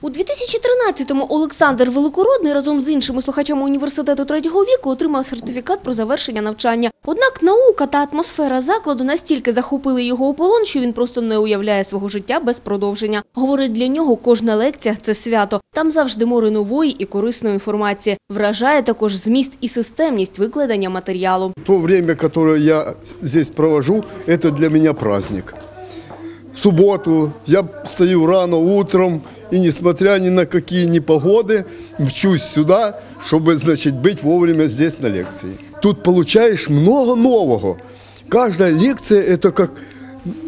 У 2013-му Олександр Великородний разом з іншими слухачами університету третього віку отримав сертифікат про завершення навчання. Однак наука та атмосфера закладу настільки захопили його у полон, що він просто не уявляє свого життя без продовження. Говорить, для нього кожна лекція – це свято. Там завжди море нової і корисної інформації. Вражає також зміст і системність викладення матеріалу. То время, которое я здесь провожу, это для меня праздник. В субботу я встаю рано утром и, несмотря ни на какие непогоды, мчусь сюда, чтобы, значит, быть вовремя здесь на лекции. Тут получаешь много нового. Каждая лекция – это как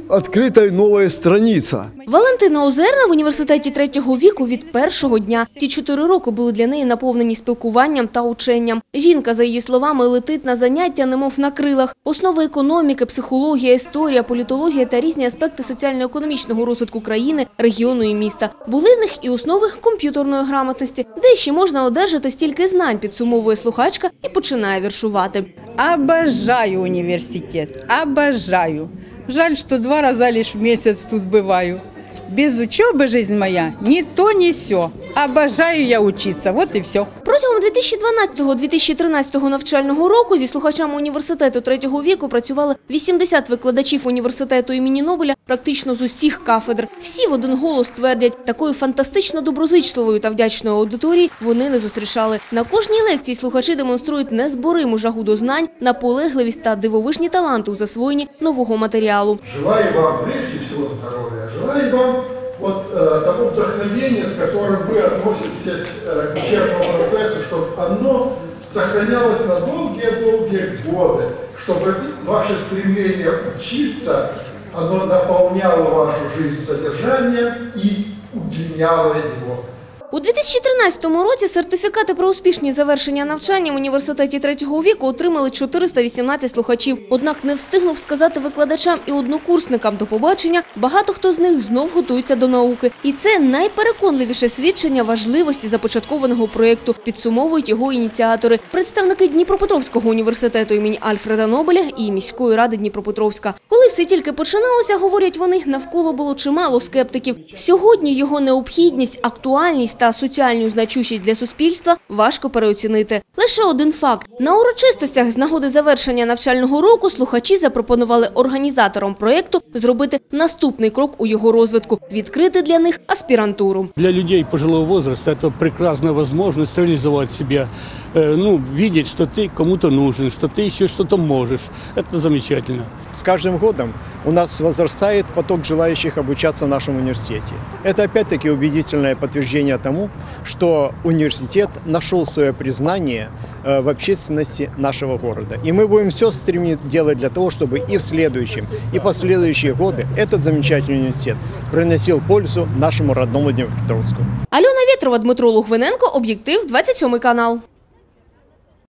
открытая новая страница. Валентина Озерна в університеті третього віку від першого дня. Ці чотири роки були для неї наповнені спілкуванням та ученням. Жінка, за її словами, летить на заняття, немов на крилах. Основи економіки, психологія, історія, політологія та різні аспекти соціально-економічного розвитку країни, регіону і міста. Були в них і основи комп'ютерної грамотності, де ще можна одержати стільки знань, підсумовує слухачка і починає віршувати. Обожаю университет, обожаю. Жаль, что два раза лишь в месяц тут бываю. Без учебы жизнь моя ни то, ни сё. Обожаю я учиться, вот и все. Протягом 2012-2013 навчального року зі слухачами університету третього віку працювали 80 викладачів університету імені Нобеля практично з усіх кафедр. Всі в один голос твердять, такої фантастично доброзичливої та вдячної аудиторії вони не зустрічали. На кожній лекції слухачі демонструють незбориму жагу до знань, наполегливість та дивовижні таланти у засвоєнні нового матеріалу. Желаю вам прежде всего здоровья, желаю вам вот э, того вдохновения, с которым вы относитесь э, к учебному процессу, чтобы оно сохранялось на долгие-долгие годы, чтобы ваше стремление учиться, оно наполняло вашу жизнь содержанием и удлиняло его. У 2013 році сертифікати про успішні завершення навчання в університеті третього віку отримали 418 слухачів. Однак не встигнув сказати викладачам і однокурсникам до побачення, багато хто з них знов готується до науки. І це найпереконливіше свідчення важливості започаткованого проєкту, підсумовують його ініціатори. Представники Дніпропетровського університету імені Альфреда Нобеля і міської ради Дніпропетровська. Коли все тільки починалося, говорять вони, навколо було чимало скептиків. Сьогодні його необхідність, актуальність та соціальну значущість для суспільства важко переоцінити. Лише один факт. На урочистостях з нагоди завершення навчального року слухачі запропонували організаторам проєкту зробити наступний крок у його розвитку – відкрити для них аспірантуру. Для людей пожилого возраста это прекрасная возможность реализовать себя, э, ну, видеть, что ты кому-то нужен, что ты еще что-то можешь. Это замечательно. С каждым годом у нас возрастает поток желающих обучаться в нашем университете. Это опять-таки убедительное подтверждение тому, что университет нашел свое признание э, в общественности нашего города. И мы будем все стремиться делать для того, чтобы и в следующем, и последующие годы этот замечательный университет приносил пользу нашему родному Днепропетровску. Альона Вєтрова, Дмитро Лугвиненко, Об'єктив, 27 канал.